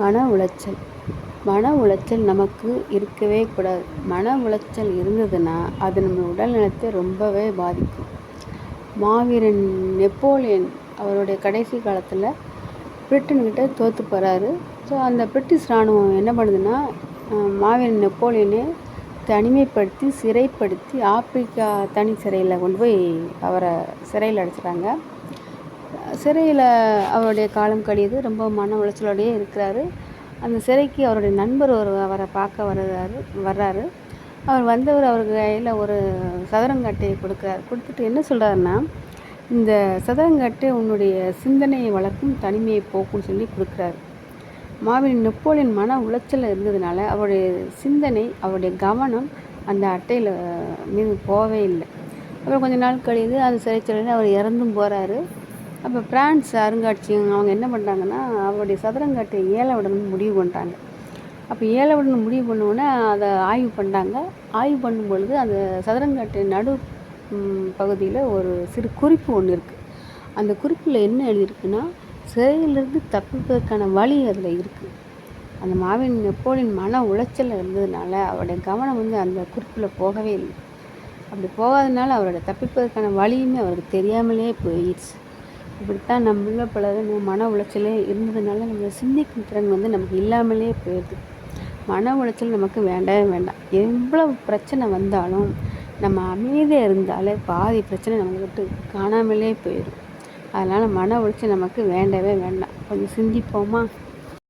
மன உளைச்சல். மன உளைச்சல் நமக்கு இருக்கவே கூடாது. மன உளைச்சல் இருந்ததுன்னா அது நம்ம உடல் நலத்தை ரொம்பவே பாதிக்கும். மாவீரன் நெப்போலியன் அவருடைய கடைசி காலத்தில் பிரிட்டன்கிட்ட தோற்று போகிறாரு ஸோ அந்த பிரிட்டிஷ் இராணுவம் என்ன பண்ணுதுன்னா மாவீரன் நெப்போலியனை தனிமைப்படுத்தி சிறைப்படுத்தி ஆப்பிரிக்கா தனி சிறையில் கொண்டு போய் அவரை சிறையில் அடைச்சிட்டாங்க. சிறையில் அவருடைய காலம் கழியுது. ரொம்ப மன உளைச்சலோடையே இருக்கிறாரு. அந்த சிறைக்கு அவருடைய நண்பர் ஒரு அவரை பார்க்க வர்றாரு வர்றாரு. அவர் வந்தவர் அவருக்கு கையில் ஒரு சதுரங்கட்டையை கொடுக்குறாரு. கொடுத்துட்டு என்ன சொல்கிறாருன்னா இந்த சதுரங்காட்டு உன்னுடைய சிந்தனையை வளர்க்கும் தனிமையை போக்கும்னு சொல்லி கொடுக்குறாரு. மாவீரன் நெப்போலியன் மன உளைச்சல் இருந்ததுனால அவருடைய சிந்தனை அவருடைய கவனம் அந்த அட்டையில் மீது போகவே இல்லை. அப்புறம் கொஞ்ச நாள் கழியுது. அந்த சிறைச்சாலையில் அவர் இறந்தும் போகிறாரு அப்போ பிரான்ஸ் அருங்காட்சியகம் அவங்க என்ன பண்ணுறாங்கன்னா அவருடைய சதுரங்காட்டை ஏழை விடணும்னு முடிவு பண்ணுறாங்க அப்போ ஏழை விடணும் முடிவு பண்ணுவோன்னே அதை ஆய்வு பண்ணுறாங்க ஆய்வு பண்ணும் பொழுது அந்த சதுரங்காட்டு நடு பகுதியில் ஒரு சிறு குறிப்பு ஒன்று இருக்குது அந்த குறிப்பில் என்ன எழுதியிருக்குன்னா சிறையிலிருந்து தப்பிப்பதற்கான வழி அதில் இருக்குது அந்த மாவின் நெப்போலியன் மன உளைச்சல் இருந்ததுனால அவருடைய கவனம் வந்து அந்த குறிப்பில் போகவே இல்லை. அப்படி போகாதனால அவரோட தப்பிப்பதற்கான வழியுமே அவருக்கு தெரியாமலே போயிடுச்சு. இப்படித்தான் நம்மள பல மன உளைச்சலே இருந்ததுனால நம்ம சிந்திக்கும் திறன் வந்து நமக்கு இல்லாமலே போயிடுது. மன உளைச்சல் நமக்கு வேண்டவே வேண்டாம். எவ்வளவு பிரச்சனை வந்தாலும் நம்ம அமைதியாக இருந்தாலே பாதி பிரச்சனை நம்மளை விட்டு காணாமலே போயிடும். அதனால் மன உளைச்சல் நமக்கு வேண்டவே வேண்டாம். கொஞ்சம் சிந்திப்போமா?